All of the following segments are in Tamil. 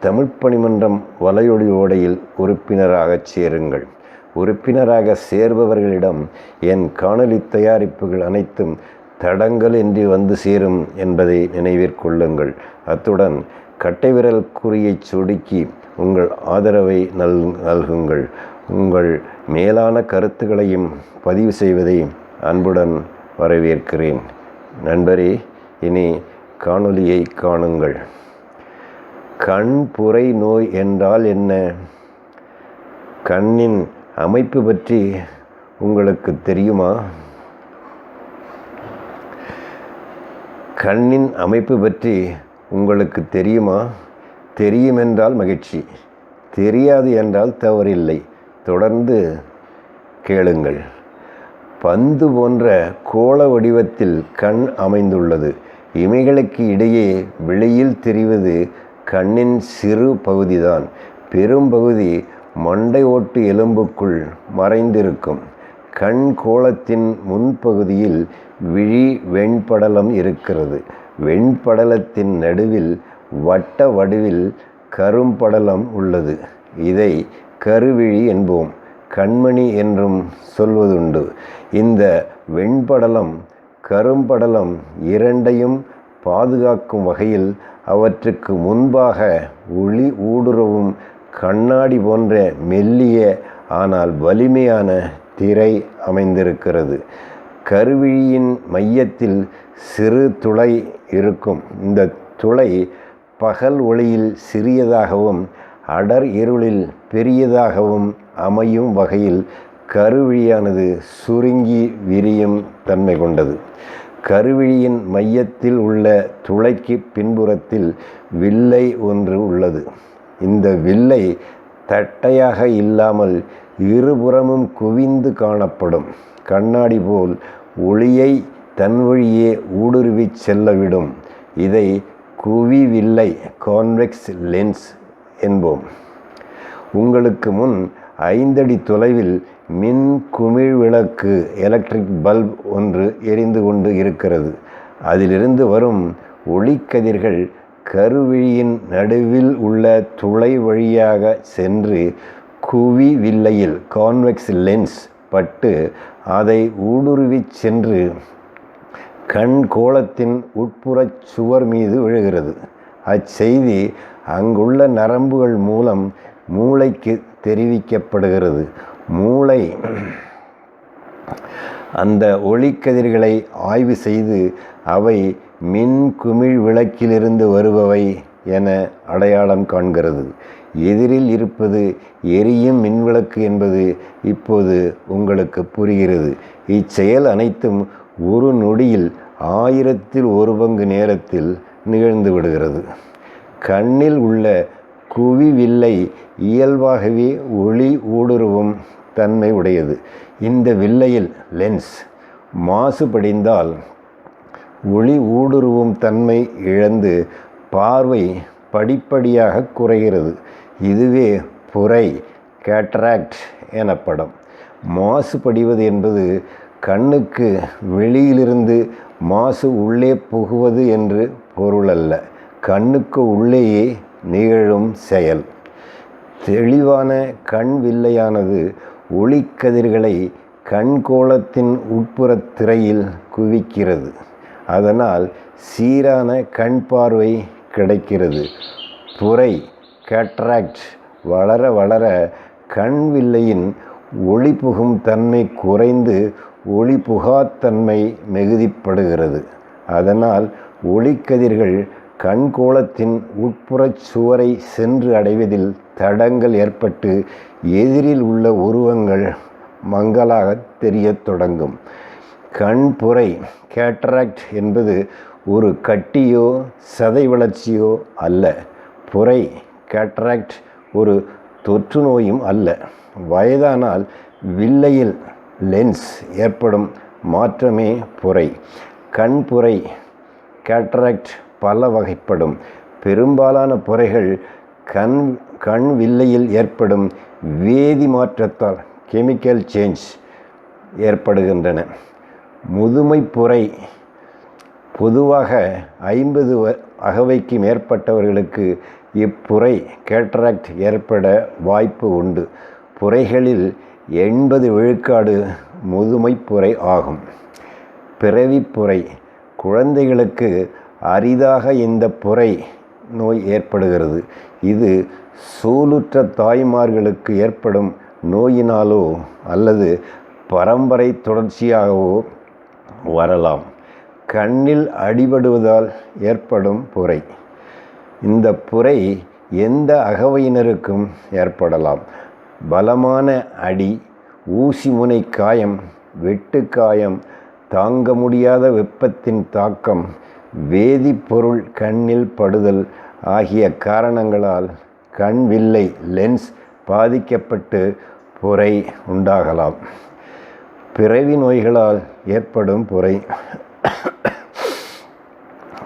தமிழ் பணிமன்றம் வலையொலி ஓடையில் உறுப்பினராகச் சேருங்கள். உறுப்பினராக சேர்பவர்களிடம் என் காணொலி தயாரிப்புகள் அனைத்தும் தடங்கள் என்று வந்து சேரும் என்பதை நினைவிற்கொள்ளுங்கள் அத்துடன் கட்டைவிரல் குறியை சொடுக்கி உங்கள் ஆதரவை நல் நல்குங்கள். உங்கள் மேலான கருத்துக்களையும் பதிவு செய்வதை அன்புடன் வரவேற்கிறேன். நண்பரே இனி காணொலியை காணுங்கள். கண் புரை நோய் என்றால் என்ன? கண்ணின் அமைப்பு பற்றி உங்களுக்கு தெரியுமா? கண்ணின் அமைப்பு பற்றி உங்களுக்கு தெரியுமா? தெரியுமென்றால் மகிழ்ச்சி. தெரியாது என்றால் தவறில்லை. தொடர்ந்து கேளுங்கள். பந்து போன்ற கோள வடிவத்தில் கண் அமைந்துள்ளது. இமைகளுக்கு இடையே வெளியில் தெரிவது கண்ணின் சிறு பகுதிதான். பெரும்பகுதி மண்டை ஓட்டு எலும்புக்குள் மறைந்திருக்கும். கண் கோலத்தின் முன்பகுதியில் விழி வெண்படலம் இருக்கிறது. வெண்படலத்தின் நடுவில் வட்ட வடிவில் கரும்படலம் உள்ளது. இதை கருவிழி என்போம். கண்மணி என்றும் சொல்வதுண்டு. இந்த வெண்படலம் கரும்படலம் இரண்டையும் பாதுகாக்கும் வகையில் அவற்றுக்கு முன்பாக ஒளி ஊடுருவும் கண்ணாடி போன்ற மெல்லிய ஆனால் வலிமையான திரை அமைந்திருக்கிறது. கருவிழியின் மையத்தில் சிறு துளை இருக்கும். இந்த துளை பகல் ஒளியில் சிறியதாகவும் அடர் இருளில் பெரியதாகவும் அமையும் வகையில் கருவிழியானது சுருங்கி விரியும் தன்மை கொண்டது. கருவிழியின் மையத்தில் உள்ள துளைக்கு பின்புறத்தில் வில்லை ஒன்று உள்ளது. இந்த வில்லை தட்டையாக இல்லாமல் இருபுறமும் குவிந்து காணப்படும். கண்ணாடி போல் ஒளியை தன் வழியே ஊடுருவி செல்லவிடும். இதை குவிவில்லை கான்வெக்ஸ் லென்ஸ் என்போம். உங்களுக்கு முன் ஐந்தடி தொலைவில் மின் குமிழ் விளக்கு எலக்ட்ரிக் பல்ப் ஒன்று எரிந்து கொண்டு இருக்கிறது. அதிலிருந்து வரும் ஒளிக்கதிர்கள் கருவிழியின் நடுவில் உள்ள துளை வழியாக சென்று குவி வில்லையில் கான்வெக்ஸ் லென்ஸ் பட்டு அதை ஊடுருவி சென்று கண் கோலத்தின் உட்புறச் சுவர் மீது விழுகிறது. அச்செய்தி அங்குள்ள நரம்புகள் மூலம் மூளைக்கு தெரிவிக்கப்படுகிறது. மூளை. அந்த ஒளிக்கதிர்களை ஆய்வு செய்து அவை மின் குமிழ் விளக்கிலிருந்து வருபவை என அடையாளம் காண்கிறது. எதிரில் இருப்பது எரியும் மின்விளக்கு என்பது இப்போது உங்களுக்கு புரிகிறது. இச்செயல் அனைத்தும் ஒரு நொடியில் ஆயிரத்தில் ஒரு பங்கு நேரத்தில் நிகழ்ந்து விடுகிறது. கண்ணில் உள்ள குவிவில்லை. இயல்பாகவே ஒளி ஊடுருவும் தன்மை உடையது. இந்த வில்லையில் லென்ஸ் மாசுபடிந்தால் ஒளி ஊடுருவும் தன்மை இழந்து பார்வை படிப்படியாக குறைகிறது. இதுவே புரை கேட்ராக்ட் எனப்படும். மாசுபடிவது என்பது கண்ணுக்கு வெளியிலிருந்து மாசு உள்ளே புகுவது என்று பொருள் அல்ல கண்ணுக்கு உள்ளேயே நிகழும் செயல். தெளிவான கண் வில்லையானது ஒளிக்கதிர்களை கண்கோளத்தின் உட்புற திரையில் குவிக்கிறது. அதனால் சீரான கண் பார்வை கிடைக்கிறது. புரை கேட்ராக்ட் வளர வளர கண் வில்லையின் ஒளி புகும் தன்மை குறைந்து ஒளி புகாத்தன்மை மிகுதிப்படுகிறது. அதனால் ஒளிக்கதிர்கள் கண்கோளத்தின் உட்புறச் சுவரை சென்று அடைவதில் தடங்கள் ஏற்பட்டு எதிரில் உள்ள உருவங்கள் மங்களாக தெரியத் தொடங்கும். கண்புரை கேட்ராக்ட் என்பது ஒரு கட்டியோ சதை வளர்ச்சியோ அல்ல. புரை கேட்ராக்ட் ஒரு தொற்று நோயும் அல்ல. வயதானால் வில்லையில் லென்ஸ் ஏற்படும் மாற்றமே புரை. கண்புரை கேட்ராக்ட் பல வகைப்படும் பெரும்பாலான பொறைகள் கண் கண் வில்லையில் ஏற்படும் வேதி மாற்றத்தால் கெமிக்கல் சேஞ்ச் ஏற்படுகின்றன. முதுமை புரை பொதுவாக ஐம்பது அகவைக்கு மேற்பட்டவர்களுக்கு இப்புரை கேட்ராக்ட் ஏற்பட வாய்ப்பு உண்டு. புரைகளில் எண்பது விழுக்காடு முதுமைப்புரை ஆகும். பிறவிப்புரை குழந்தைகளுக்கு அரிதாக இந்த புரை நோய் ஏற்படுகிறது. இது சூலுற்ற தாய்மார்களுக்கு ஏற்படும் நோயினாலோ அல்லது பரம்பரை தொடர்ச்சியாகவோ வரலாம். கண்ணில் அடிபடுவதால் ஏற்படும் புரை. இந்த புரை எந்த அகவையினருக்கும் ஏற்படலாம். பலமான அடி ஊசி முனை காயம் வெட்டுக்காயம் தாங்க முடியாத வெப்பத்தின் தாக்கம் வேதிப்பொருள் கண்ணில் படுதல் ஆகிய காரணங்களால் கண் வில்லை லென்ஸ் பாதிக்கப்பட்டு புரை உண்டாகலாம். பிறவி நோய்களால் ஏற்படும் புரை.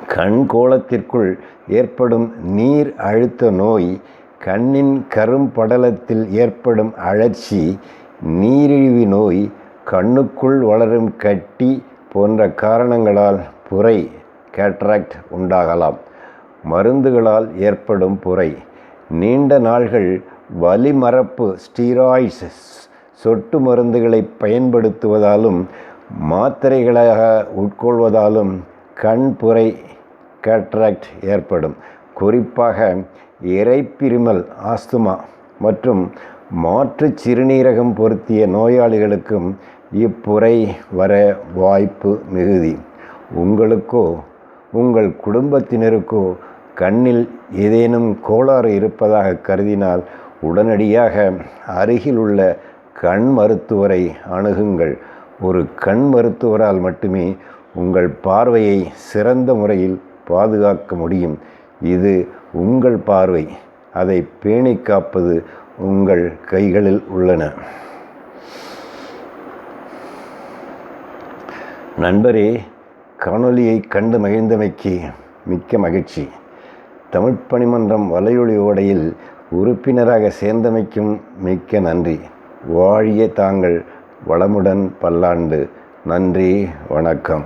கண் கோலத்திற்குள் ஏற்படும் நீர் அழுத்த நோய் கண்ணின் கரும்படலத்தில் ஏற்படும் அழற்சி நீரிழிவு நோய் கண்ணுக்குள் வளரும் கட்டி போன்ற காரணங்களால் புரை கேட்ராக்ட் உண்டாகலாம். மருந்துகளால் ஏற்படும் புரை. நீண்ட நாள்கள் வலிமரப்பு ஸ்டீராய்ட்ஸ் சொட்டு மருந்துகளை பயன்படுத்துவதாலும் மாத்திரைகளாக உட்கொள்வதாலும் கண் புரை கேட்ராக்ட் ஏற்படும். குறிப்பாக இறைப்பிரிமல் ஆஸ்துமா மற்றும் மாற்று சிறுநீரகம் பொருத்திய நோயாளிகளுக்கும் இப்புரை வர வாய்ப்பு மிகுதி. உங்களுக்கோ உங்கள் குடும்பத்தினருக்கோ கண்ணில் ஏதேனும் கோளாறு இருப்பதாக கருதினால் உடனடியாக அருகில் உள்ள கண் மருத்துவரை அணுகுங்கள். ஒரு கண் மருத்துவரால் மட்டுமே உங்கள் பார்வையை சிறந்த முறையில் பாதுகாக்க முடியும். இது உங்கள் பார்வை. அதை பேணி காப்பது உங்கள் கைகளில் உள்ளன. நண்பரே காணொலியை கண்டு மகிழ்ந்தமைக்கு மிக்க மகிழ்ச்சி. தமிழ் பணிமன்றம் வலையொலி ஓடையில் உறுப்பினராக சேர்ந்தமைக்கும் மிக்க நன்றி. வாழிய தாங்கள் வளமுடன் பல்லாண்டு. நன்றி வணக்கம்.